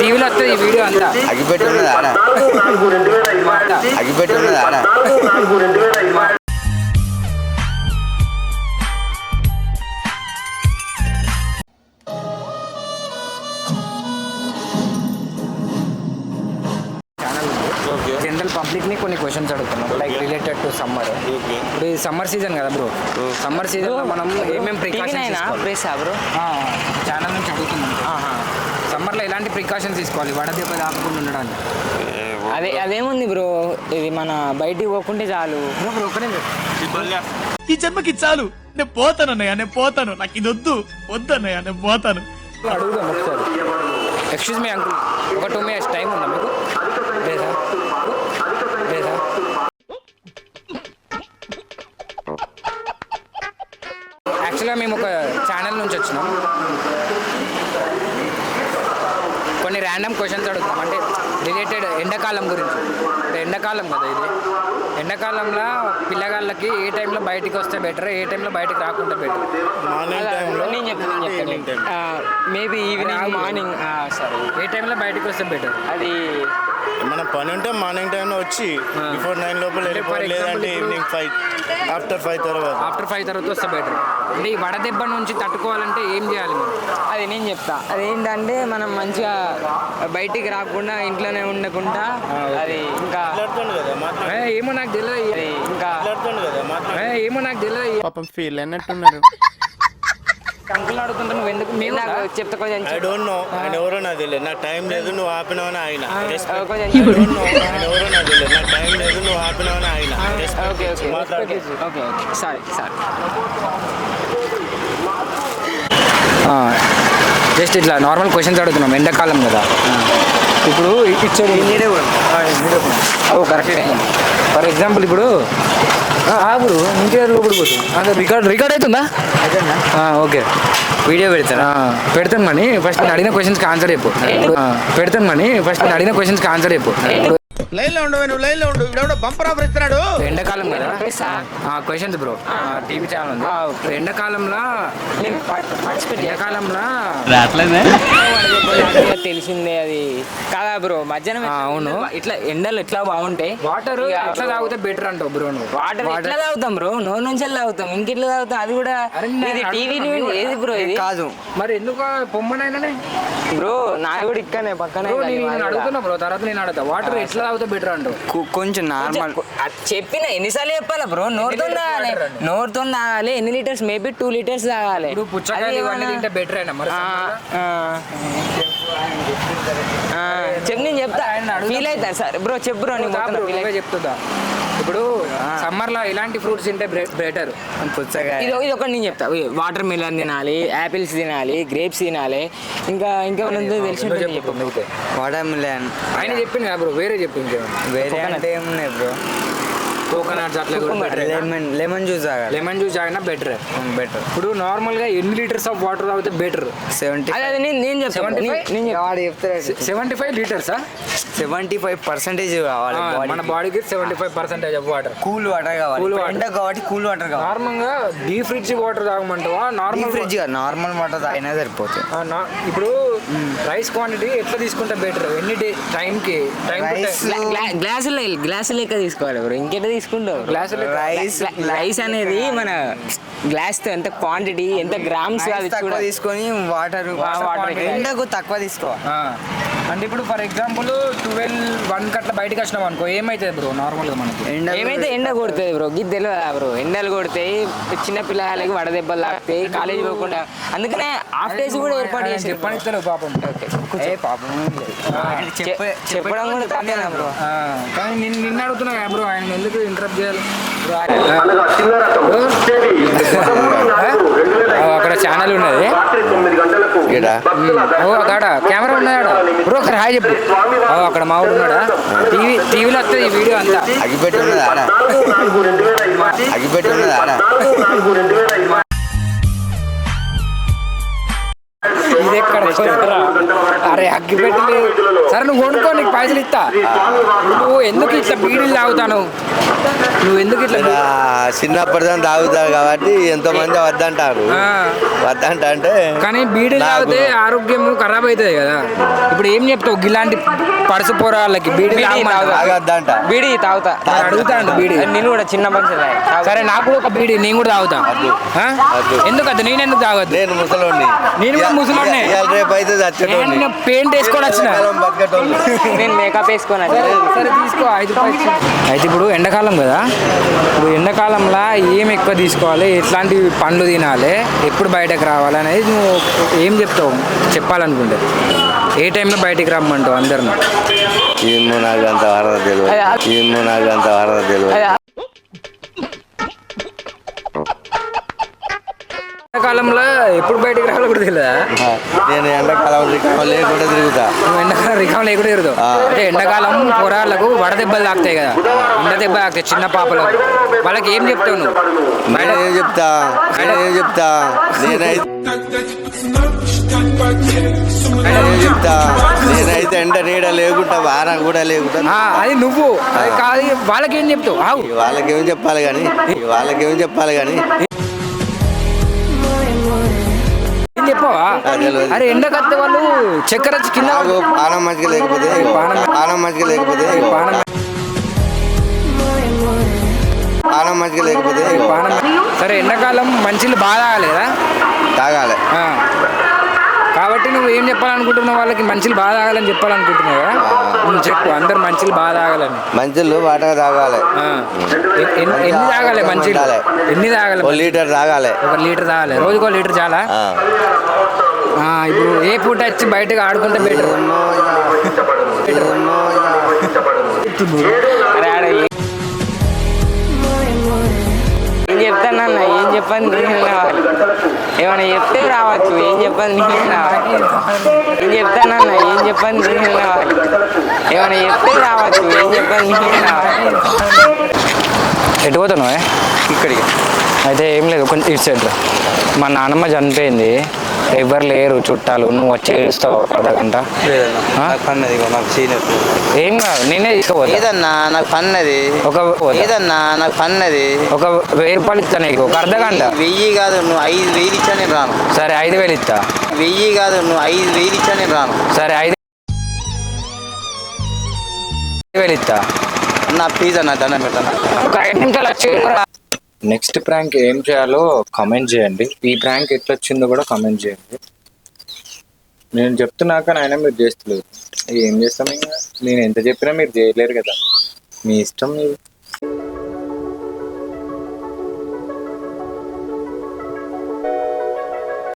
టీవీలో వస్తుంది ఈ వీడియో అంతా. అగిపెట్టి ఉన్నది ఆడ. అగిపెట్టి ఉన్నది ఆడ. జనరల్ పబ్లిక్ని కొన్ని క్వశ్చన్స్ అడుగుతున్నాం. లైక్ రిలేటెడ్ టు సమ్మర్ ఇప్పుడు సమ్మర్ సీజన్ కదా బ్రో సమ్మర్ సీజన్లో మనం ఏమేమి ప్రికాషన్స్ బ్రో ఛానల్ నుంచి అడుగుతున్నాం. ప్రికాషన్స్ తీసుకోవాలి. వడదెబ్బ తాకకుండా ఉండడానికి. అదే అదేముంది బ్రో? ఇది మన బయటికి పోకుంటే చాలు. బ్రో బ్రో ఒకటే ఈ జన్మకి చాలు. నేను పోతాను అన్నయ్య నేను పోతాను. నాకు ఇది వద్దు. వద్దు అన్నయ్య నేను పోతాను. అడుగుదాం ఒకసారి. ఎక్స్క్యూజ్ మీ అంకుల్ ఒక టూ మినిట్స్ టైం ఉందా మీకు? లేదా కొన్ని ర్యాండమ్ క్వశ్చన్స్ అడుగుతాం అంటే రిలేటెడ్ ఎండాకాలం గురించి. అంటే ఎండాకాలం కదా ఇది. ఎండాకాలంలో పిల్లగాళ్ళకి ఏ టైంలో బయటికి వస్తే బెటర్ ఏ టైంలో బయటికి రాకుండా బెటర్ మార్నింగ్ నేను చెప్తాను చెప్తాను. Maybe evening morning sorry. ఏ టైంలో బయటికి వస్తే బెటర్ అది మన పని ఉంటే మార్నింగ్ టైంలో వచ్చి బిఫోర్ నైన్ లోపల వెళ్ళిపోవాలి. లేదంటే ఈవినింగ్ ఫైవ్ ఆఫ్టర్ ఫైవ్ తర్వాత. ఆఫ్టర్ ఫైవ్ తర్వాత వస్తే బెటర్ అంటే ఈ వడదెబ్బ నుంచి తట్టుకోవాలంటే ఏం చేయాలి మనం? అది నేను చెప్తా. అదేంటంటే మనం మంచిగా బయటికి రాకుండా ఇంట్లోనే ఉండకుండా అది ఇంకా ఏమో నాకు తెలియదు ఇంకా ఏమో నాకు తెలియదు పాపం ఫీల్ అన్నట్టున్నారు అంకుల్ అడుగుతుంటే నువ్వు ఎందుకు మేము నాకు చెప్తా కొంచెం ఐ డోంట్ నో ఆయన ఎవరో నాకు తెలియదు. నాకు టైం లేదు నువ్వు ఆపినావని ఆయన. ఎవరో నాకు తెలియదు. నాకు టైం లేదు నువ్వు ఆపినావని ఆయన. ఓకే ఓకే మాట్లాడు. Okay okay sorry sorry just ఇట్లా నార్మల్ క్వశ్చన్స్ అడుగుతున్నాం. ఎండాకాలం కదా. ఇప్పుడు ఇచ్చేది ఓ కరెక్ట్ ఫర్ ఎగ్జాంపుల్ ఇప్పుడు ఆగురు ఇంకే లోపల పోతుంది అదే రికార్డ్ రికార్డ్ అవుతుందా? ఆ, ఓకే. వీడియో పెడతాను పెడతాను మని. ఫస్ట్ నేను అడిగిన క్వశ్చన్స్కి ఆన్సర్ చెప్పు. పెడతాను మని. ఫస్ట్ నేను అడిగిన క్వశ్చన్స్కి ఆన్సర్ చెప్పు. లైన్లో ఉండు నువ్వు లైన్లో ఉండు. ఇప్పుడు బంపర్ ఆఫర్ ఇస్తున్నాడు. ఎండాకాలం కదా? క్వశ్చన్స్ బ్రో టీవీ ఛానల్ ఉంది. ఎండాకాలంలో ఎండాకాలంలో తెలిసిందే అది. కాదా బ్రో? మధ్యాహ్నం అవును. ఇట్లా ఎండలు ఎట్లా బాగుంటాయి వాటర్ ఎట్లా తాగితే బెటర్ అంటావు బ్రో నువ్వు? వాటర్ ఎట్లా తాగుతాం బ్రో? నోరు నుంచి తాగుతాం? ఇంకెట్లా తాగుతాం? అది కూడా ఇది టీవీ ఏది బ్రో ఇది? కాదు. మరి ఎందుకు పొమ్మనైనా బ్రో నా కూడా ఇక్కనే పక్కనే నేను. అడుగుతున్నా బ్రో తర్వాత నేను అడుగుతా. వాటర్ ఎట్లా తాగితే బెటర్ అంటావు? కొంచెం నార్మల్. చెప్పిన ఎన్నిసార్లు చెప్పాలా బ్రో? నోరుతో తాగాలి? నోరుతో తాగాలి. ఎన్ని లీటర్స్? మేబీ టూ లీటర్స్ తాగాలి. పుచ్చకాయలు ఇవన్నీ తింటే బెటర్ అయినా మరి చెప్పు నేను చెప్తా. ఫీల్ అవుతా సార్. బ్రో చెప్పు బ్రో నువ్వే. చెప్తుందా ఇప్పుడు సమ్మర్లో ఎలాంటి ఫ్రూట్స్ తింటే బెటర్ ఇది ఇది ఒకటి నేను చెప్తా. వాటర్ మిలన్ తినాలి యాపిల్స్ తినాలి గ్రేప్స్ తినాలి. ఇంకా ఇంకా ఉందో తెలిసి వాటర్ మిలన్ ఆయన చెప్పింది కదా బ్రో వేరే చెప్పింది. వేరే. అంటే ఏమున్నాయి బ్రో కోకోనట్స్ అట్లా లెమన్ లెమన్ జ్యూస్ తాగాలి. లెమన్ జ్యూస్ తాగినా బెటర్ బెటర్ ఇప్పుడు నార్మల్గా ఎన్ని లీటర్స్ ఆఫ్ వాటర్ తాగితే బెటర్ సెవెంటీ అదే నేను నేను చెప్తాను 75? నేను- నేను చెప్తా. వాడు చెప్తాడు సెవెంటీ ఫైవ్ లీటర్సా? సెవెంటీ ఫైవ్ పర్సెంటేజ్ కావాలి మన బాడీకి seventy five percentage of water cool water కావాలి. water. ఎండ కాబట్టి కూల్ వాటర్ కావాలి. నార్మల్గా డీ ఫ్రిడ్జ్ వాటర్ తాగమంటావా? నార్మల్ ఫ్రిడ్జ్ నార్మల్ వాటర్ తాగినా సరిపోతుంది. ఇప్పుడు రైస్ క్వాంటిటీ ఎట్లా తీసుకుంటే బెటర్? ఎన్ని డే టైంకి? టైం గ్లాసులు గ్లాసులు లెక్క తీసుకోవాలి బ్రో. ఇంకెట్లా తీసుకుంటావు? గ్లాసులు రైస్ రైస్ అనేది మన గ్లాస్తో ఎంత క్వాంటిటీ ఎంత గ్రామ్స్ తీసుకొని వాటర్ water ఎండకు తక్కువ తీసుకోవాలి. అంటే ఇప్పుడు ఫర్ ఎగ్జాంపుల్ ట్వెల్వ్ వన్ కట్ల బయటకు వచ్చినాం అనుకో ఏమైతుంది బ్రో నార్మల్గా మనకి. ఎండ ఏమైతే ఎండ కొడుతుంది. బ్రో గిద్ద తెలియదా బ్రో ఎండలు కొడతాయి చిన్న పిల్లలకి వడదెబ్బలు తాకుతాయి కాలేజీ పోకుండా. అందుకనే హాఫ్ డేస్ కూడా ఏర్పాటు చేసి చెప్పనిస్తలేవు పాపం. ఏ పాపం చెప్ప- చెప్పడం కూడా తప్పేనా బ్రో ఆ, కానీ నిన్ను అడుగుతున్నా బ్రో ఆయన ఎందుకు ఇంటరప్ట్ చేయాలి? అక్కడ ఛానల్ ఉన్నది. ఈడ ఓ అక్కడ కెమెరా ఉన్నాడా బ్రో ఒకసారి హాయ్ చెప్పు. అక్కడ మా ఊరు ఉన్నాడా? టీవీ టీవీలో వస్తుంది ఈ వీడియో అంతా. అగిపెట్టి ఉన్నదా అగిపెట్టి ఉన్నదా ఇది ఎక్కడ? అరే అగ్గి పెట్టి సరే నువ్వు కొనుక్కో నీకు పైసలు ఇస్తా. నువ్వు ఎందుకు ఇట్లా బీడీలు తాగుతాను నువ్వు ఎందుకు ఇట్లా చిన్నప్పటిదాన్ని తాగుతారు కాబట్టి ఎంతో మంది వద్దంటారు. వద్దంట అంటే కానీ బీడీలు తాగితే ఆరోగ్యం ఖరాబ్ అవుతుంది కదా. ఇప్పుడు ఏం చెప్తావు? ఇలాంటి పరుసు పోరాళ్ళకి బీడీ బీడీ తాగుతా. తాగొద్దంట. బీడీ తాగుతా. మరి అడుగుతాండు బీడీ. నేను కూడా చిన్న మనిషి సరే నాకు కూడా ఒక బీడీ నేను కూడా తాగుతా. ఎందుకు అది? నేను ఎందుకు తాగొద్దు? నేను ముసలోడిని. నేను కూడా ముసలోడినే. రేపు అయితే చచ్చేటోడిని. నేను పెయింట్ వేసుకొని వచ్చిన కాలం బతికేటోడిని. నేను మేకప్ వేసుకొని సరే సరే తీసుకో ఐదు రూపాయలు అయితే ఇప్పుడు ఎండాకాలం కదా. ఇప్పుడు ఎండాకాలంలో ఏం ఎక్కువ తీసుకోవాలి? ఎట్లాంటి పండ్లు తినాలి? ఎప్పుడు బయటకు రావాలి? అనేది నువ్వు ఏం చెప్తావు? చెప్పాలనుకుంటే. ఏ టైంలో బయటికి రమ్మంటావు అందరిని? ఏమో నాకు అంత వారద తెలియదు ఏమో నాకు అంత వారద తెలియదు ఎండాకాలంలో ఎప్పుడు బయటికి రావాలో కూడా తెలియదా నేను ఎండాకాలం రికామ లేకుండా తిరుగుతా. నువ్వు ఎండాకాలం రికామ్ లేకుండా తిరుగుతావు. ఆ. అంటే ఎండాకాలం పొరాళ్ళకు వడదెబ్బలు తాకుతాయి కదా. ఎండ దెబ్బ తాకుతాయి చిన్న పాపలకు వాళ్ళకి ఏం చెప్తావు నువ్వు? నేనేం చెప్తా? నేనేం చెప్తా? నేనైతే నేనేం చెప్తా? నేనైతే ఎండ నీడ లేకుండా వాన కూడా లేకుండా అది నువ్వు. కాదు వాళ్ళకి ఏం చెప్తావు? వాళ్ళకేం చెప్పాలి కానీ వాళ్ళకేం చెప్పాలి కానీ చెప్పవా. అరే ఎండకత్తే వాళ్ళు చక్కెర వచ్చి కింద పానం మంచిగా లేకపోతే పానం- పానం మంచిగా లేకపోతే. పానం పానం మంచిగా లేకపోతే. పానం సరే ఎండాకాలం మంచిలు బాగా తాగాలి కదా తాగాలి. ఆ. కాబట్టి నువ్వు ఏం చెప్పాలనుకుంటున్నావు? వాళ్ళకి మంచిలు బాగా తాగాలని చెప్పాలనుకుంటున్నావు? కదా నువ్వు చెప్పు అందరు మంచిలు బాగా తాగాలని. మంచులు వాటగా తాగాలి. ఎన్ని తాగాలి మంచిలు. ఎన్ని తాగాలి ఓ లీటర్ తాగాలి. ఒక లీటర్ తాగాలి. రోజుకో లీటర్ చాలా ఇప్పుడు ఏ పూట వచ్చి బయటకు ఆడుకుంటే బెటర్ ఏం చెప్తాను అన్న? ఏం చెప్తానన్న చెప్పని నేను రావాలి? ఏమైనా చెప్తే రావచ్చు. ఏం చెప్పని నేను రావాలి? ఏం చెప్తానన్న ఏం చెప్పని నేను రావాలి? ఏమైనా చెప్తే రావచ్చు. ఏం చెప్పని నేను రావాలి? ఎటు పోతున్నావు ఇక్కడికి. అయితే ఏం లేదు కొంచెం ఇటు సైడ్. మా నాన్నమ్మ చనిపోయింది. ఎవ్వరు లేరు చుట్టాలు నువ్వు వచ్చి ఏడుస్తావు అర్ధ గంట ఆ? నాకు పన్నది నాకు ఏం కాదు నేనే తీసుకోపోతా. ఏదన్నా నాకు పన్నది ఒక ఏదన్నా నాకు పన్నది ఒక వెయ్యి రూపాయలు ఇస్తా నీకు ఒక అర్ధ గంట. వెయ్యి కాదు నువ్వు ఐదు వేలు ఇచ్చా నేను రాను. సరే ఐదు వేలు ఇస్తా. వెయ్యి కాదు నువ్వు ఐదు వేలు ఇచ్చా నేను రాను. సరే ఐదు వేలు ఇస్తా. నా ప్లీజ్ అన్న దండం పెట్టన్నా. ఒక ఐదు నిమిషాలు వచ్చి నెక్స్ట్ ప్రాంక్ ఏం చేయాలో కమెంట్ చేయండి. ఈ ప్రాంక్ ఎట్లా వచ్చిందో కూడా కమెంట్ చేయండి. నేను చెప్తున్నాక నాయన మీరు చేస్తలేదు. ఏం చేస్తాం ఇంకా? నేను ఎంత చెప్పినా మీరు చేయలేరు కదా. మీ ఇష్టం మీరు